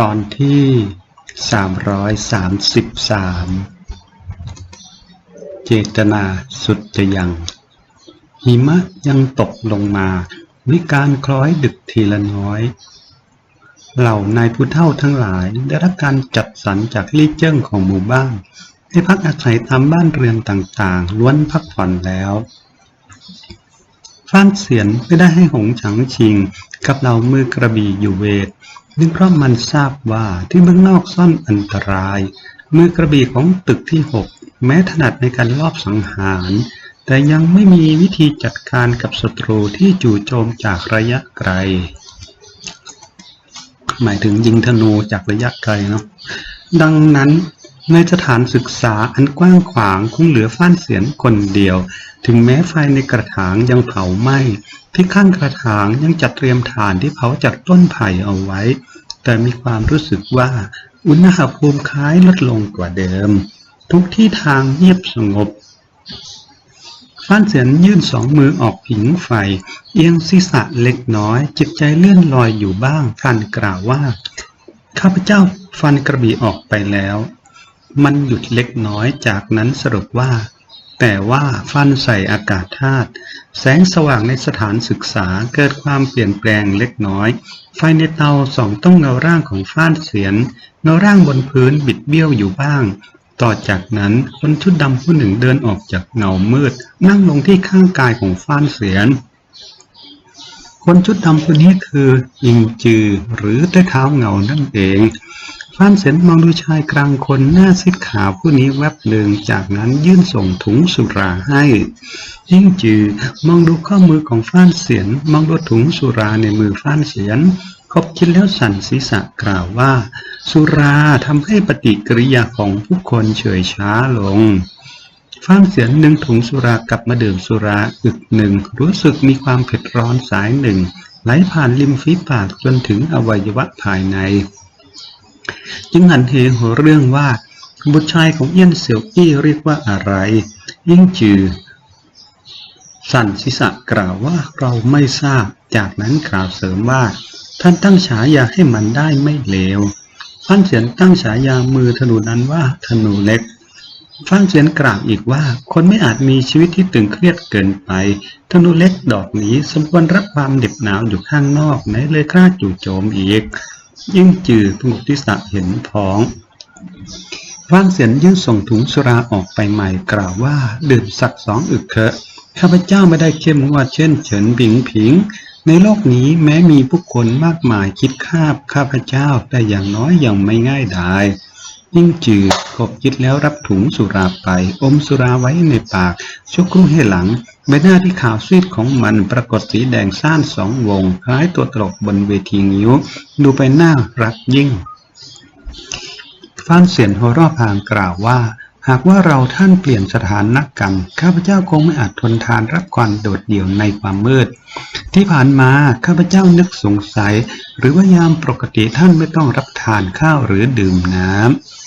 ตอนที่ 333 เจตนาสุดจะยัง หิมะยังตกลงมาวิการคล้อยดึกทีละน้อย เหล่านายผู้เฒ่าทั้งหลายได้รับการจัดสรรจากลี่เจิ้งของหมู่บ้าน ให้พักอาศัยตามบ้านเรือนต่างๆ ล้วนพักผ่อนแล้วฟ้านเสียนไม่ได้ให้หงฉังชิง กับเหล่ามือกระบี่อยู่เวท เนื่งเพราะมันทราบว่าที่เบื้องนอกซ่อนอันตราย มือกระบี่ของตึกที่หกแม้ถนัดในการลอบสังหาร แต่ยังไม่มีวิธีจัดการกับศัตรูที่จู่โจมจากระยะไกล หมายถึงยิงธนูจากระยะไกลเนาะดังนั้นในสถานศึกษาอันกว้างขวางคงเหลือฟ้านเสียนคนเดียว ถึงแม้ไฟในกระถางยังเผาไหม้ที่ข้างกระถางยังจัดเตรียมถ่านที่เผาจากต้นไผ่เอาไว้ แต่มีความรู้สึกว่าอุณหภูมิคล้ายลดลงกว่าเดิม ทุกที่ทางเงียบสงบฟ้านเสียนยื่นสองมือออกผิงไฟ เอียงศีรษะเล็กน้อย จิตใจเลื่อนลอยอยู่บ้างพลันกล่าวว่า ข้าพเจ้าฟันกระบี่ออกไปแล้ว มันหยุดเล็กน้อยจากนั้นสรุปว่า แต่ว่าฟันใส่อากาศธาตุแสงสว่างในสถานศึกษาเกิดความเปลี่ยนแปลงเล็กน้อย ไฟในเตาส่องต้องเงาร่างของฟ้านเสียน เงาร่างบนพื้นบิดเบี้ยวอยู่บ้าง ต่อจากนั้นคนชุดดำผู้หนึ่งเดินออกจากเงามืด นั่งลงที่ข้างกายของฟ้านเสียน คนชุดดำคนนี้คืออิงจือหรือใต้เท้าเงานั่นเอง ฟ้านเสียนมองดูชายกลางคนหน้าซีดขาวผู้นี้แวบหนึ่งจากนั้นยื่นส่งถุงสุราให้ ยิ่งจือมองดูข้อมือของฟ้านเสียน มองดูถุงสุราในมือฟ้านเสียนคบคิดแล้วสั่นศีรษะกล่าวว่า สุราทำให้ปฏิกิริยาของผู้คนเฉยช้าลงฟ้านเสียนหนึ่งถุงสุรากลับมาดื่มสุราอึกหนึ่ง รู้สึกมีความเผ็ดร้อนสายหนึ่ง ไหลผ่านริมฝีปากจนถึงอวัยวะภายใน จึงหันเหหัวเรื่องว่าบุตรชายของเอี้ยนเสี่ยวอี้เรียกว่าอะไร ยิ่งจือ สั่นศีรษะกล่าวว่าเราไม่ทราบ จากนั้นกล่าวเสริมว่า ท่านตั้งฉายาให้มันได้ไม่เลวฟ้านเสียนตั้งฉายามือธนูนั้นว่าธนูเล็กฟ้านเสียนกล่าวอีกว่า คนไม่อาจมีชีวิตที่ตึงเครียดเกินไป ธนูเล็กดอกนี้สมควรรับความเหน็บหนาวอยู่ข้างนอกไหนเลยกล้าจู่โจมอีก ยิ่งจืดพงทิสะเห็นพ้องว่านเสียนยื่นส่งถุงสุราออกไปใหม่กล่าวว่าดื่มสักสองอึกเถอะข้าพเจ้าไม่ได้เข้มงวดเช่นเฉินผิงผิง ในโลกนี้แม้มีผู้คนมากมายคิดคาบข้าพเจ้าแต่อย่างน้อยยังไม่ง่ายดาย ยิ่งจืดกบคิดแล้วรับถุงสุราไป อมสุราไว้ในปากชั่วครู่ให้หลัง ใบหน้าที่ขาวซีดของมันปรากฏสีแดงซ่านสองวง คล้ายตัวตลกบนเวทีงิ้ว ดูไปน่ารักยิ่งฟ้านเสียนหัวรอบพางกล่าวว่า หากว่าเราท่านเปลี่ยนสถานะกันข้าพเจ้าคงไม่อาจทนทานรับความโดดเดี่ยวในความมืด ที่ผ่านมาข้าพเจ้านึกสงสัย หรือว่ายามปกติท่านไม่ต้องรับทานข้าวหรือดื่มน้ำ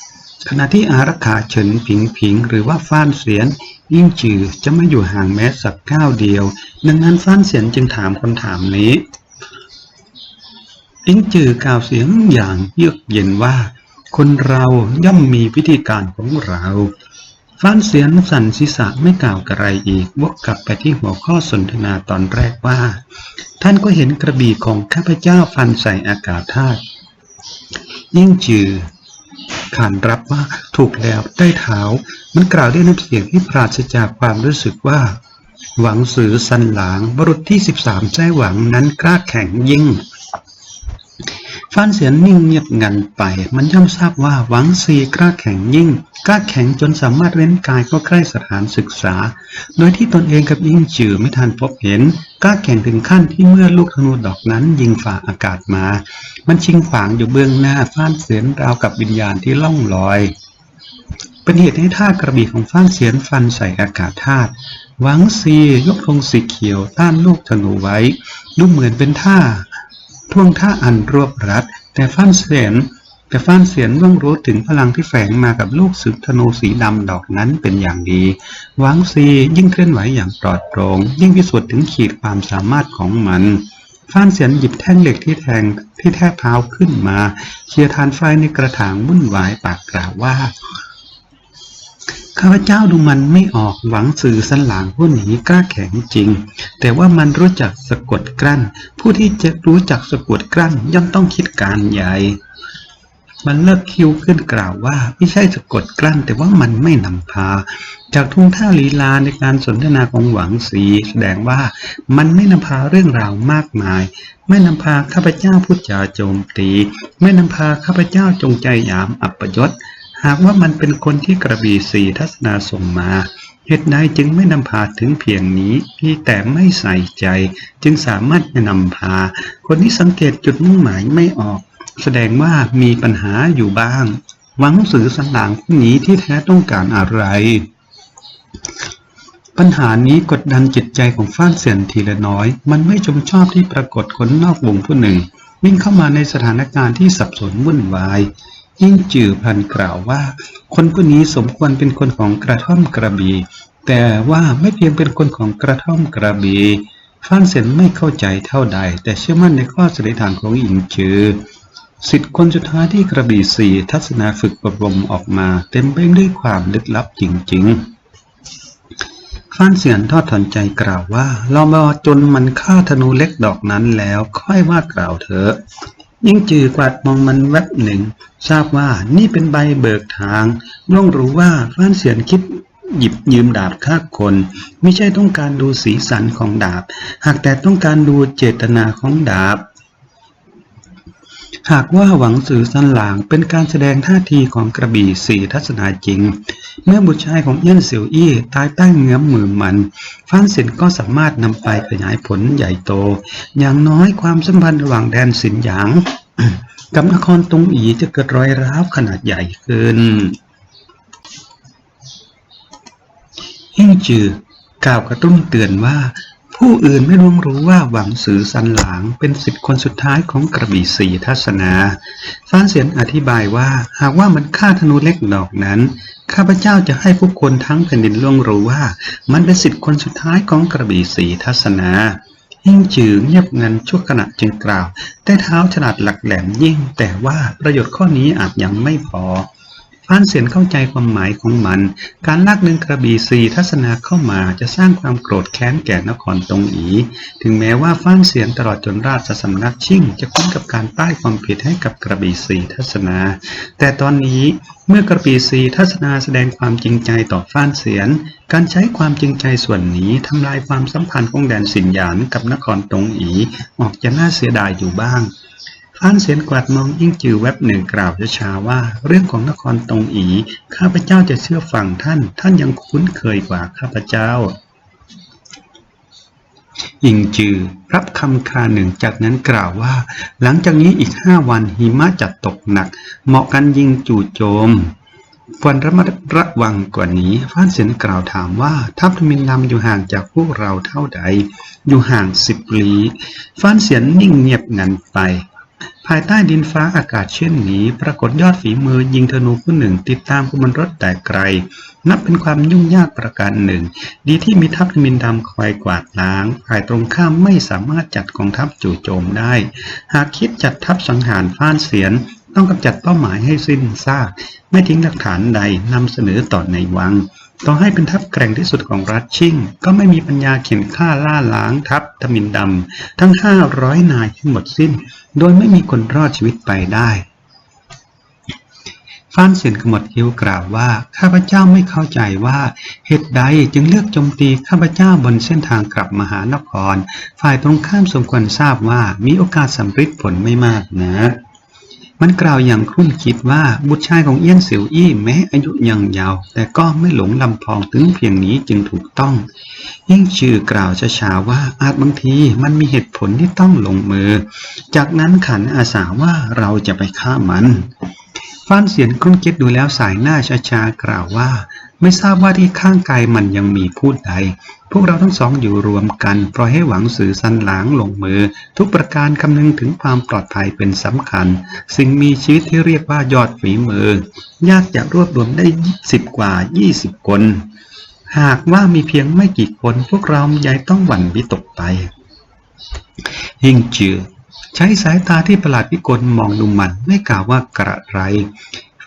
ขณะที่อารักขาเฉินผิงผิง หรือว่าฟ้านเสียน ยิ่งจือจะไม่อยู่ห่างแม้สักก้าวเดียว ดังนั้นฟ้านเสียนจึงถามคำถามนี้ยิ่งจือกล่าวเสียงอย่างเยือกเย็นว่า คนเราย่อมมีวิธีการของเราฟ้านเสียนสั่นศีรษะไม่กล่าวกระไรอีกวกกลับไปที่หัวข้อสนทนาตอนแรกว่า ท่านก็เห็นกระบี่ของข้าพเจ้าฟันใส่อากาศธาตุยิ่งจือ ขานรับว่าถูกแล้วใต้เท้า มันกล่าวด้วยน้ำเสียงที่ปราศจากความรู้สึกว่า หวังสือสันหลางบรุษที่สิบสามแจ้หวังนั้นกล้าแข็งยิ่ง ฟ้านเสียนนิ่งเงียบงันไป มันย่อมทราบว่าหวังซีกล้าแข็งยิ่ง กล้าแข็งจนสามารถเว้นกายเข้าใกล้สถานศึกษา โดยที่ตนเองกับยิ่งจือไม่ทันพบเห็น กล้าแข็งถึงขั้นที่เมื่อลูกธนูดอกนั้นยิงฝ่าอากาศมา มันชิงขวางอยู่เบื้องหน้าฟ้านเสียนราวกับวิญญาณที่ล่องลอย เป็นเหตุให้ท่ากระบี่ของฟ้านเสียนฟันใส่อากาศธาตุหวังซียกธงสีเขียวต้านลูกธนูไว้ ดูเหมือนเป็นท่า ท่วงท่าอันรวบรัด แต่ฟ้านเสียน แต่ฟ้านเสียนต้องรู้ถึงพลังที่แฝงมากับลูกศึกธนูสีดำดอกนั้นเป็นอย่างดีหวังซียิ่งเคลื่อนไหวอย่างปลอดโปร่งยิ่งพิสูจน์ถึงขีดความสามารถของมันฟ้านเสียนหยิบแท่งเหล็กที่แทงที่แทบเท้าขึ้นมา เคลียร์ทานไฟในกระถางวุ่นวายปากกล่าวว่า ข้าพเจ้าดูมันไม่ออกหวังสื่อสันหลางผู้หนีกล้าแข็งจริง แต่ว่ามันรู้จักสะกดกลั้น ผู้ที่จะรู้จักสะกดกลั้นย่อมต้องคิดการใหญ่มันเลิกคิ้วขึ้นกล่าวว่าไม่ใช่สะกดกลั้นแต่ว่ามันไม่นำพา จากทุ่งท่าลีลาในการสนทนาของหวังสีแสดงว่ามันไม่นำพาเรื่องราวมากมาย ไม่นำพาข้าพเจ้าพูดจาโจมตี ไม่นำพาข้าพเจ้าจงใจหยามอัปยศ หากว่ามันเป็นคนที่กระบี่สีทัศนาส่งมาเหตุใดจึงไม่นำพาถึงเพียงนี้พี่แต่ไม่ใส่ใจ จึงสามารถนำพา คนที่สังเกตจุดมุ่งหมายไม่ออก แสดงว่ามีปัญหาอยู่บ้าง หวังสื่อสันหลางผู้นี้ที่แท้ต้องการอะไร ปัญหานี้กดดันจิตใจของฟ้านเสียนทีละน้อย มันไม่ชมชอบที่ปรากฏคนนอกวงผู้หนึ่ง วิ่งเข้ามาในสถานการณ์ที่สับสนวุ่นวาย ยิ่งจือพันกล่าวว่า คนผู้นี้สมควรเป็นคนของกระท่อมกระบีแต่ว่าไม่เพียงเป็นคนของกระท่อมกระบีฟานเสียนไม่เข้าใจเท่าใด แต่เชื่อมั่นในข้อสันนิษฐานของอิงจือสิทธิ์คนสุดท้ายที่กระบี่สี่ทัศนาฝึกอบรมออกมา เต็มไปด้วยความลึกลับจริง ๆ ฟ้านเสียนทอดถอนใจกล่าวว่า เรามาจนมันฆ่าธนูเล็กดอกนั้นแล้วค่อยว่ากล่าวเถอะ ยิ่งจือกวาดมองมันแวบหนึ่ง ทราบว่านี่เป็นใบเบิกทางล่วงรู้ว่าฟ้านเสียนคิดหยิบยืมดาบฆ่าคน ไม่ใช่ต้องการดูสีสันของดาบ หากแต่ต้องการดูเจตนาของดาบ หากว่าหวังสื่อสันหลางเป็นการแสดงท่าทีของกระบี่สี่ทัศนาจริง เมื่อบุตรชายของเอี้ยนเสี่ยวอี้ตายใต้เงื้อมมือมันฟ้านสินก็สามารถนำไปขยายผลใหญ่โต อย่างน้อยความสัมพันธ์ระหว่างแดนสินหยางกับนครตงอีจะเกิดรอยร้าวขนาดใหญ่ขึ้นหิ้งจือกล่าวกระตุ้นเตือนว่า ผู้อื่นไม่รู้รู้ว่าหวังสือสันหลางเป็นสิทธิ์คนสุดท้ายของกระบี่สีทัศนา ฟ้านเสียนอธิบายว่าหากว่ามันฆ่าธนูเล็กดอกนั้น ข้าพเจ้าจะให้ผู้คนทั้งแผ่นดินล่วงรู้ว่า มันเป็นสิทธิ์คนสุดท้ายของกระบี่สีทัศนาหิ้งจือเงียบงันชั่วขณะจึงกล่าว แต่เท้าฉลาดหลักแหลมยิ่ง แต่ว่าประโยชน์ข้อนี้อาจยังไม่พอ ฟ้านเสียนเข้าใจความหมายของมัน การลากดึงกระบี่สีทัศนาเข้ามาจะสร้างความโกรธแค้นแก่นครตรงอี ถึงแม้ว่าฟ้านเสียนตลอดจนราชสำนักชิ่ง จะคุ้นกับการป้ายความผิดให้กับกระบี่สีทัศนา แต่ตอนนี้เมื่อกระบี่สีทัศนาแสดงความจริงใจต่อฟ้านเสียน การใช้ความจริงใจส่วนนี้ทำลายความสัมพันธ์ของแดนสินหยานกับนครตรงอี ออกจะน่าเสียดายอยู่บ้าง ฟ้านเสียนกวาดมองยิ่งจือแวบหนึ่งกล่าวช้าๆว่า เรื่องของนครตงอี ข้าพเจ้าจะเชื่อฟังท่าน ท่านยังคุ้นเคยกว่าข้าพเจ้ายิงจือรับคำคาหนึ่งจากนั้นกล่าวว่า หลังจากนี้อีกห้าวันหิมะจะตกหนัก เหมาะกันยิงจู่โจมควรระมัดระวังกว่านี้ฟ้านเสียนกล่าวถามว่า ทัพทมินนำอยู่ห่างจากพวกเราเท่าใด อยู่ห่างสิบลี้ฟ้านเสียนนิ่งเงียบงันไป ภายใต้ดินฟ้าอากาศเช่นนี้ ปรากฏยอดฝีมือยิงธนูผู้หนึ่ง ติดตามขบวนรถแต่ไกล นับเป็นความยุ่งยากประการหนึ่ง ดีที่มีทัพทมินดำคอยกวาดล้าง ฝ่ายตรงข้ามไม่สามารถจัดกองทัพจู่โจมได้ หากคิดจัดทัพสังหารฟ้านเสียน ต้องกำจัดเป้าหมายให้สิ้นซาก ไม่ทิ้งหลักฐานใดนำเสนอต่อในวังต่อให้เป็นทัพแกร่งที่สุดของรัฐชิง ก็ไม่มีปัญญาเข็นฆ่าล่าล้างทัพทมินดำทั้งห้าร้อยนายให้หมดสิ้น โดยไม่มีคนรอดชีวิตไปได้ฟ้านเสียนขมวดคิ้วกล่าวว่า ข้าพเจ้าไม่เข้าใจว่าเหตุใดจึงเลือกโจมตีข้าพเจ้าบนเส้นทางกลับมหานคร ฝ่ายตรงข้ามสมควรทราบว่ามีโอกาสสำเร็จผลไม่มากนะ มันกล่าวอย่างครุ่นคิดว่าบุตรชายของเอี้ยนเสี่ยวอี้แม้อายุยังยาว แต่ก็ไม่หลงลำพองถึงเพียงนี้จึงถูกต้อง ยิ่งชื่อกล่าวช้าๆว่าอาจบางทีมันมีเหตุผลที่ต้องลงมือ จากนั้นขันอาสาว่าเราจะไปฆ่ามันฟ้านเสียนครุ่นคิดดูแล้วสายหน้าช้าๆกล่าวว่า ไม่ทราบว่าที่ข้างกายมันยังมีพูดใด พวกเราทั้งสองอยู่รวมกันปล่อยให้หวังสื่อสันหลางลงมือ ทุกประการคำนึงถึงความปลอดภัยเป็นสำคัญ สิ่งมีชีวิตที่เรียกว่ายอดฝีมือ ยากจะรวบรวมได้สิบกว่ายี่สิบคน หากว่ามีเพียงไม่กี่คนพวกเราใหญ่ต้องหวั่นวิตกไปหิงจือใช้สายตาที่ประหลาดพิกลมองดูมันไม่กล่าวว่ากระไร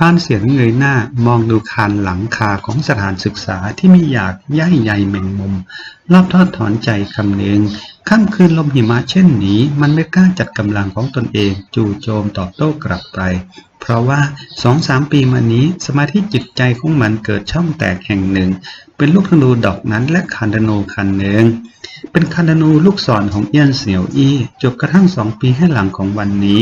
ฟานเสียงเงยหน้ามองดูคานหลังคาของสถานศึกษาที่มีอยากย่ายใยแมงมุมรอบทอดถอนใจคำเนึ่งค่ำคืนลมหิมะเช่นนี้ มันไม่กล้าจัดกำลังของตนเอง จู่โจมตอบโต้กลับไป เพราะว่าสองสามปีมานี้สมาธิจิตใจของมันเกิดช่องแตกแห่งหนึ่ง เป็นลูกธนูดอกนั้นและคันธนูคันหนึ่ง เป็นคันธนูลูกศรของเอี้ยนเสี่ยวอี้จบกระทั่งสองปีให้หลังของวันนี้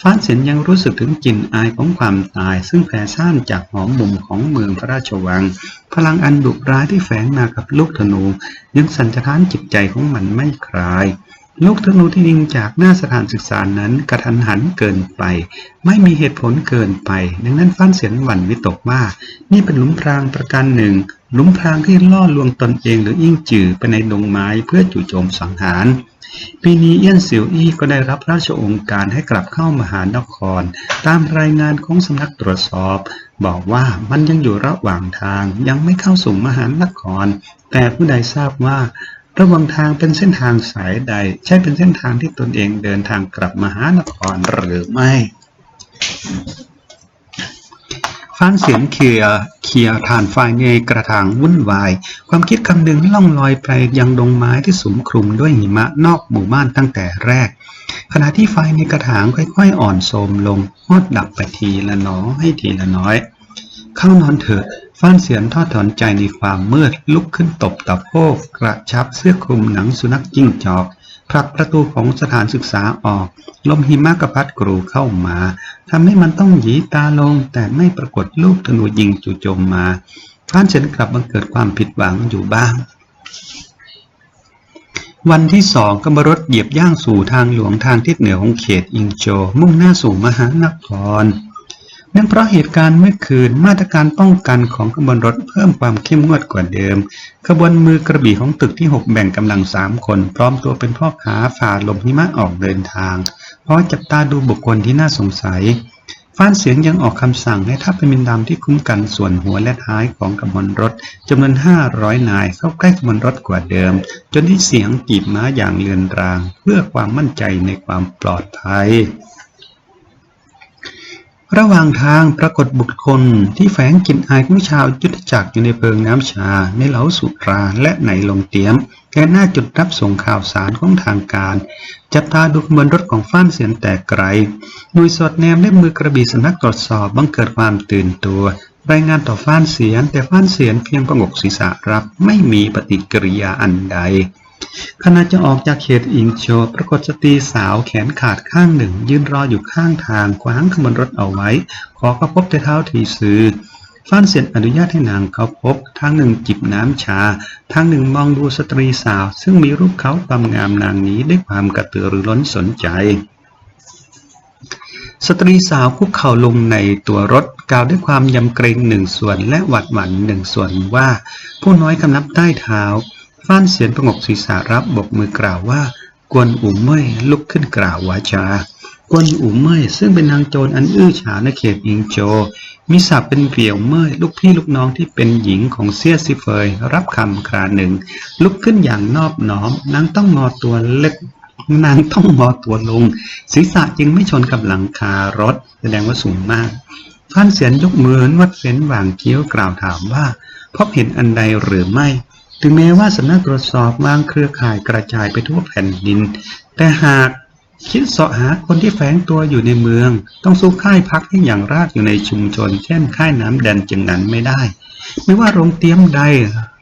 ฟ้าเสียนยังรู้สึกถึงกลิ่นอายของความตาย ซึ่งแผ่ซ่านจากหอมมุมของเมืองพระราชวัง พลังอันดุร้ายที่แฝงมากับลูกธนู ยังสั่นสะท้านจิตใจของมันไม่คลาย ลูกธนูที่ยิงจากหน้าสถานศึกษานั้นกระทันหันเกินไป ไม่มีเหตุผลเกินไป ดังนั้นฟ้านเสียนหวั่นวิตกว่า นี่เป็นหลุมพรางประการหนึ่ง หลุมพรางที่ล่อลวงตนเองหรืออิ่งจือไปในดงไม้เพื่อจู่โจมสังหาร ปีนี้เอี้ยนเสี่ยวอี้ก็ได้รับราชองค์การให้กลับเข้ามหานคร ตามรายงานของสำนักตรวจสอบ บอกว่ามันยังอยู่ระหว่างทางยังไม่เข้าสู่มหานคร แต่ผู้ใดทราบว่า ระหว่างทางเป็นเส้นทางสายใด ใช่เป็นเส้นทางที่ตนเองเดินทางกลับมหานครหรือไม่ฟ้านเสียงเคลียร์เคลียร์ฐานไฟในกระถางวุ่นวาย ความคิดคำหนึ่งล่องลอยไปยังดงไม้ที่สุมคลุมด้วยหิมะนอกหมู่บ้านตั้งแต่แรก ขณะที่ไฟในกระถางค่อยๆอ่อนโทรมลงมอดดับไปทีละน้อยทีละน้อย เข้านอนเถอะ ฟ้านเสียนทอดถอนใจในความมืดลุกขึ้นตบตะโพกกระชับเสื้อคลุมหนังสุนัขจิ้งจอกผลักประตูของสถานศึกษาออก ลมหิมะกระพัดกรูเข้ามาทำให้มันต้องหยีตาลง แต่ไม่ปรากฏลูกธนูยิงจู่โจมมาฟ้านเสียนกลับบังเกิดความผิดหวังอยู่บ้าง วันที่สองกำบรถเหยียบย่างสู่ทางหลวงทางทิศเหนือของเขตอิงโจ มุ่งหน้าสู่มหานคร นื่องเพราะเหตุการณ์เมื่อคืนมาตรการป้องกันของขบวนรถเพิ่มความเข้มงวดกว่าเดิม ขบวนมือกระบี่ของตึกที่ 6 แบ่งกำลัง 3 คน พร้อมตัวเป็นพ่อค้าฝ่าลมหิมะออกเดินทาง เพราะจับตาดูบุคคลที่น่าสงสัยฟ้านเสียงยังออกคำสั่งให้ทัพเป็นมินดำที่คุ้มกันส่วนหัวและท้ายของขบวนรถจำนวน 500 นายเข้าใกล้ขบวนรถกว่าเดิม จนที่เสียงกีบม้าอย่างเลือนราง เพื่อความมั่นใจในความปลอดภัย ระหว่างทางปรากฏบุคคลที่แฝงกลิ่นอายของชาวยุทธจักรอยู่ในเพิงน้ำชา ในเหลาสุราและในลงเตียมแกหน้าจุดรับส่งข่าวสารของทางการ จับตาดูขบวนรถของฟ้านเสียนแต่ไกลหน่วยสอดแนมและมือกระบี่สำนักตรวจสอบบังเกิดความตื่นตัว รายงานต่อฟ้านเสียนแต่ฟ้านเสียนเพียงประงกศีรษะรับไม่มีปฏิกิริยาอันใด ขณะจะออกจากเขตอิงโชปรากฏสตรีสาวแขนขาดข้างหนึ่ง ยืนรออยู่ข้างทางขวางขบวนรถเอาไว้ ขอเข้าพบแต่เท้าทีซือฟ้านเสียนอนุญาตให้นางเข้าพบ ทางหนึ่งจิบน้ำชา ทางหนึ่งมองดูสตรีสาว ซึ่งมีรูปเขาความงามนางนี้ด้วยความกระตือรือร้นสนใจ สตรีสาวคุกเข่าลงในตัวรถกล่าวด้วยความยำเกรงหนึ่งส่วนและหวัดหวั่นหนึ่งส่วนว่า ผู้น้อยกำนับใต้เท้า ฟ้านเสียนประงกศีรษะรับบกมือกล่าวว่ากวนอู่เม่ยลุกขึ้นกล่าววาจากวนอู่เม่ยซึ่งเป็นนางโจรอันอื้อฉาในเขตอิงโจ มีศัพท์เป็นเปี่ยวเม่ยลูกพี่ลูกน้องที่เป็นหญิงของเซี่ยซิเฟย รับคำคราหนึ่ง ลุกขึ้นอย่างนอบน้อมนางต้องงอตัวเล็กนางต้องงอตัวลง ศีรษะจึงไม่ชนกับหลังคารถ แสดงว่าสูงมากฟ้านเสียนยกมือนวัดเฟ้นหว่างเคี้ยวกล่าวถามว่าพบเห็นอันใดหรือไม่ ถึงแม้ว่าสำนักตรวจสอบวางเครือข่ายกระจายไปทั่วแผ่นดิน แต่หากคิดเสาะหาคนที่แฝงตัวอยู่ในเมือง ต้องสู้ค่ายพักที่อย่างรากอยู่ในชุมชน เช่นค่ายน้ำแดนจึงนั้นไม่ได้ ไม่ว่าโรงเตรียมใด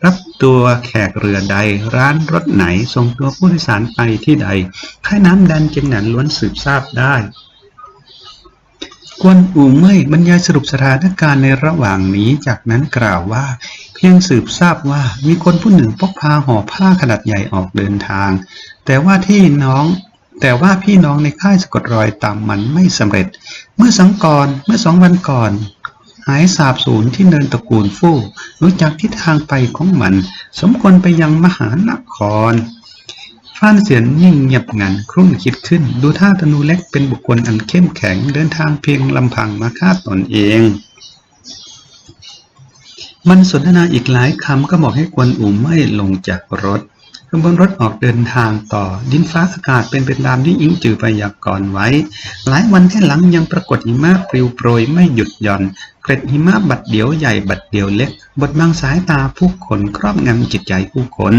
รับตัวแขกเรือใด ร้านรถไหนส่งตัวผู้โดยสารไปที่ใด ค่ายน้ำแดนจึงนั้นล้วนสืบทราบได้ กวนอู่เม่ยบรรยายสรุปสถานการณ์ในระหว่างนี้ จากนั้นกล่าวว่า เพียงสืบทราบว่ามีคนผู้หนึ่งพกพาห่อผ้าขนาดใหญ่ออกเดินทาง แต่ว่าที่น้องแต่ว่าพี่น้องในค่ายสะกดรอยตามมันไม่สำเร็จ เมื่อสังกรเมื่อสองวันก่อน หายสาบสูญที่เนินตระกูลฟู่รู้จักทิศทางไปของมัน สมควรไปยังมหานคร ฟ้านเสียนนิ่งเงียบงันครุ่นคิดขึ้น ดูท่าธนูเล็กเป็นบุคคลอันเข้มแข็งเดินทางเพียงลำพังมาฆ่าตนเอง มันสนทนาอีกหลายคำก็บอกให้กวนอูไม่ลงจากรถขบวนรถออกเดินทางต่อ ดินฟ้าอากาศเป็นไปตามที่อิงจือพยากรณ์ไว้ หลายวันให้หลังยังปรากฏหิมะปลิวโปรยไม่หยุดหย่อน เกร็ดหิมะบัดเดียวใหญ่บัดเดียวเล็ก บดบังสายตาผู้คนครอบงำจิตใจผู้คน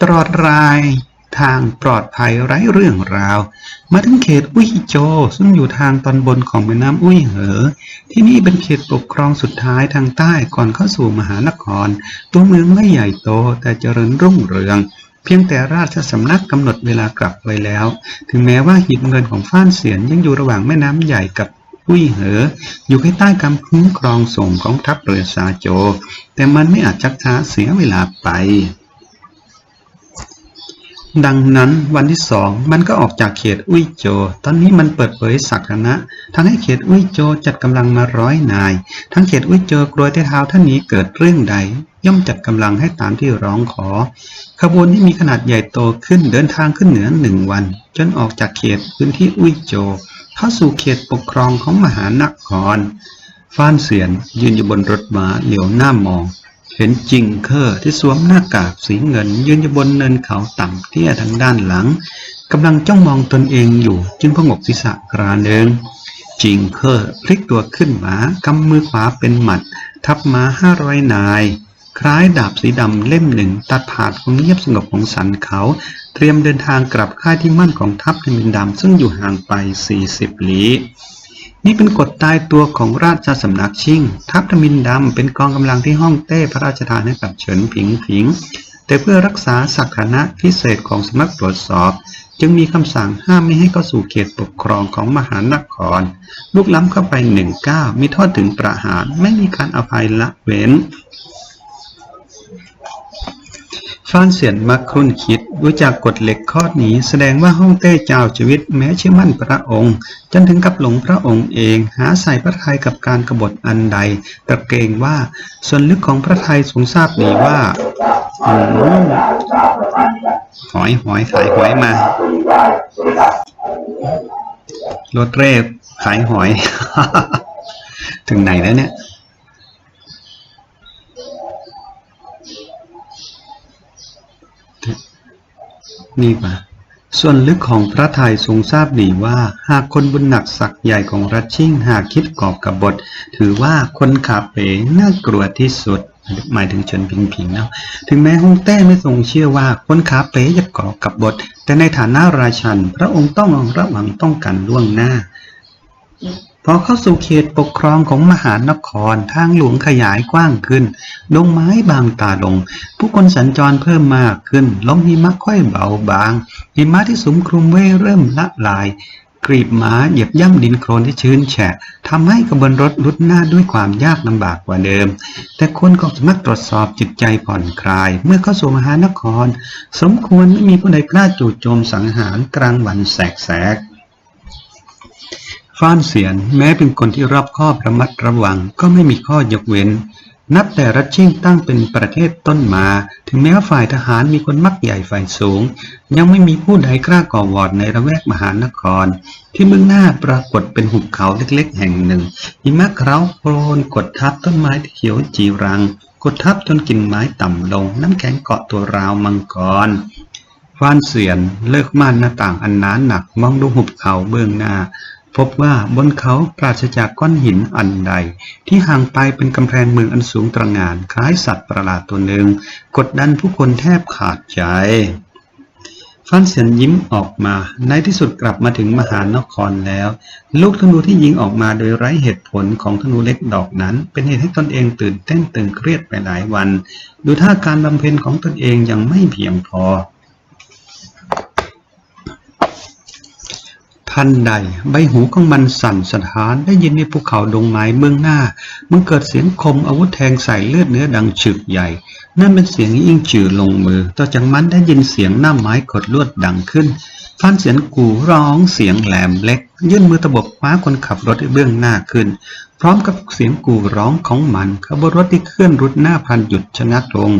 ตลอดราย ทางปลอดภัยไร้เรื่องราว มาถึงเขตอุ้ยโจ ซึ่งอยู่ทางตอนบนของแม่น้ำอุ้ยเหอ ที่นี่เป็นเขตปกครองสุดท้ายทางใต้ก่อนเข้าสู่มหานคร ตัวเมืองไม่ใหญ่โตแต่เจริญรุ่งเรืองเพียงแต่ราชสำนักกำหนดเวลากลับไว้แล้ว ถึงแม้ว่าหีบเงินของฟ้านเสียนยังอยู่ระหว่างแม่น้ำใหญ่กับอุ้ยเหอ อยู่ภายใต้กำคุ้มครองส่งของทัพเรือซาโจ แต่มันไม่อาจชักช้าเสียเวลาไป ดังนั้นวันที่สองมันก็ออกจากเขตอุ้ยโจ ตอนนี้มันเปิดเผยสักนะทั้งให้เขตอุ้ยโจจัดกำลังมาร้อยนาย ทั้งเขตอุ้ยโจกลัวเท้าท่านนี้เกิดเรื่องใด ย่อมจัดกำลังให้ตามที่ร้องขอ ขบวนที่มีขนาดใหญ่โตขึ้นเดินทางขึ้นเหนือหนึ่งวัน จนออกจากเขตพื้นที่อุ้ยโจ เข้าสู่เขตปกครองของมหานครฟ้านเสียนยืนอยู่บนรถม้าเหลียวหน้ามอง เห็นจิงเคอร์ที่สวมหน้ากากสีเงิน ยืนอยู่บนเนินเขาต่ำเตี้ยทางด้านหลังกำลังจ้องมองตนเองอยู่จึงพงกศีรษะกรานเดิงจิงเคอร์พลิกตัวขึ้นมากำมือขวาเป็นหมัด ทับม้าห้าร้อยนาย คล้ายดาบสีดำเล่มหนึ่งตัดผ่านความเงียบสงบของสันเขา เตรียมเดินทางกลับค่ายที่มั่นของทัพทมินดำซึ่งอยู่ห่างไป 40 ลี้ นี่เป็นกฎตายตัวของราชสำนักชิง ทัพทมินดำเป็นกองกำลังที่ห้องเต้พระราชทานให้กับเฉินผิงผิง แต่เพื่อรักษาศักนะพิเศษของสำนักตรวจสอบ จึงมีคำสั่งห้ามไม่ให้เข้าสู่เขตปกครองของมหานครลุกล้ำเข้าไปหนึ่งก้าวมีโทษถึงประหารไม่มีการอภัยละเว้น ฟานเสียนมักครุ่นคิดรู้จักกฎเหล็กข้อนี้ แสดงว่าฮ่องเต้เจ้าชีวิตแม้เชื่อมั่นพระองค์ จนถึงกับหลงพระองค์เอง หาใส่พระทัยกับการกบฏอันใดตระเกรงว่า ส่วนลึกของพระทัยทรงทราบดีว่าหอยหอยขายหอยมารถเร่ขายหอย ถึงไหนแล้วเนี่ย นี่ปะส่วนลึกของพระทัยทรงทราบดีว่า หากคนบุญหนักศักย์ใหญ่ของรัชชิ่งหากคิดกอบกับฏถือว่าคนขาเป๋น่ากลัวที่สุด หมายถึงเฉินพิงผิงเนาะถึงแม้ฮ่องเต้ไม่ทรงเชื่อว่าคนขาเป๋จะก่อกบฏแต่ในฐานะราชัน พระองค์ต้องระวังป้องกันล่วงหน้า พอเข้าสู่เขตปกครองของมหานครทางหลวงขยายกว้างขึ้นดงไม้บางตาลง ผู้คนสัญจรเพิ่มมากขึ้นลมหิมะค่อยเบาบางหิมะที่สุมคลุมไว้เริ่มละลายกรีบม้าเหยียบย่ำดินโคลนที่ชื้นแฉะทำให้ขบวนรถรุดหน้าด้วยความยากลำบากกว่าเดิม แต่คนก็สามารถตรวจสอบจิตใจผ่อนคลาย เมื่อเข้าสู่มหานคร สมควรไม่มีผู้ใดกล้าจู่โจมสังหารกลางวันแสกๆ ฟ้านเสียน แม้เป็นคนที่รอบคอบระมัดระวังก็ไม่มีข้อยกเว้น นับแต่รัชชิ่งตั้งเป็นประเทศต้นมา ถึงแม้ว่าฝ่ายทหารมีคนมักใหญ่ฝ่ายสูง ยังไม่มีผู้ใดกล้าก่อวอร์ดในระแวกมหานคร ที่เบื้องหน้าปรากฏเป็นหุบเขาเล็กๆ แห่งหนึ่งหิมะเคล้าโคลนกดทับต้นไม้ที่เขียวจีรัง กดทับจนกิ่งไม้ต่ำลง น้ำแข็งเกาะตัวราวมังกรฟ้านเสียนเลิกม่านหน้าต่างอันหนาหนักมองดูหุบเขาเบื้องหน้า พบว่าบนเขาปราศจากก้อนหินอันใด ที่ห่างไปเป็นกำแพงเมืองอันสูงตระหง่านคล้ายสัตว์ประหลาดตัวหนึ่ง กดดันผู้คนแทบขาดใจฟันเสียนยิ้มออกมา ในที่สุดกลับมาถึงมหานครแล้ว ลูกธนูที่ยิงออกมาโดยไร้เหตุผลของธนูเล็กดอกนั้น เป็นเหตุให้ตนเองตื่นเต้นตึงเครียดไปหลายวัน ดูท่าการบำเพ็ญของตนเองยังไม่เพียงพอ ทันใด ใบหูของมันสั่นสะท้านได้ยินในภูเขาดงไม้เบื้องหน้า มันเกิดเสียงคมอาวุธแทงใส่เลือดเนื้อดังฉึกใหญ่ นั่นเป็นเสียงยิ่งจือลงมือ ต่อจากนั้นได้ยินเสียงหน้าไม้ขดลวดดังขึ้นฟันเสียงกูร้องเสียงแหลมเล็ก ยื่นมือตะบกคว้าคนขับรถเบื้องหน้าขึ้น พร้อมกับเสียงกูร้องของมันขบวนรถที่เคลื่อนรุดหน้าพันหยุดชะงักลง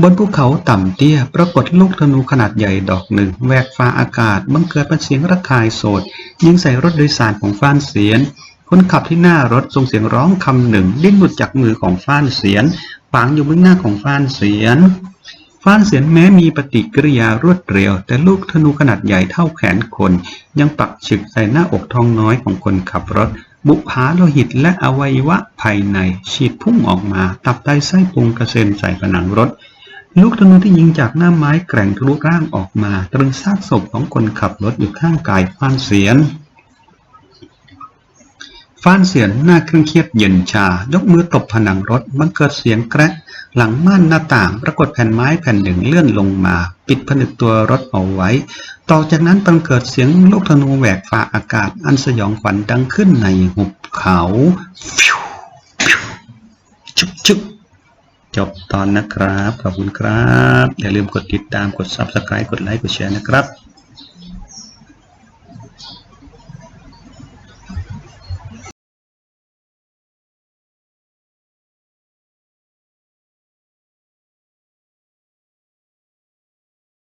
บนภูเขาต่ำเตี้ย ปรากฏลูกธนูขนาดใหญ่ดอกหนึ่งแหวกฟ้าอากาศ บังเกิดเป็นเสียงระคายโสดยิงใส่รถโดยสารของฟ้านเสียน คนขับที่หน้ารถส่งเสียงร้องคำหนึ่งดิ้นหลุดจากมือของฟ้านเสียนฝังอยู่เบื้องหน้าของฟ้านเสียนฟ้านเสียนแม้มีปฏิกิริยารวดเร็ว แต่ลูกธนูขนาดใหญ่เท่าแขนคน ยังปักฉึกใส่หน้าอกทองน้อยของคนขับรถ บุผาโลหิตและอวัยวะภายในฉีดพุ่งออกมา ตับไตไส้พุงกระเซ็นใส่ผนังรถ ลูกธนูที่ยิงจากหน้าไม้แกร่งทะลุร่างออกมา ตรึงซากศพของคนขับรถอยู่ข้างกายฟ้านเสียนฟ้านเสียนหน้าเคร่งเครียดเย็นชา ยกมือตบผนังรถ บังเกิดเสียงแกรกหลังม่านหน้าต่างปรากฏแผ่นไม้แผ่นหนึ่งเลื่อนลงมา ปิดผนึกตัวรถเอาไว้ ต่อจากนั้นบังเกิดเสียงลูกธนูแหวกฝ่าอากาศ อันสยองขวัญดังขึ้นในหุบเขาชุบชุบ จบตอนนะครับ ขอบคุณครับ อย่าลืมกดติดตามกด subscribe กดไลค์กดแชร์นะครับ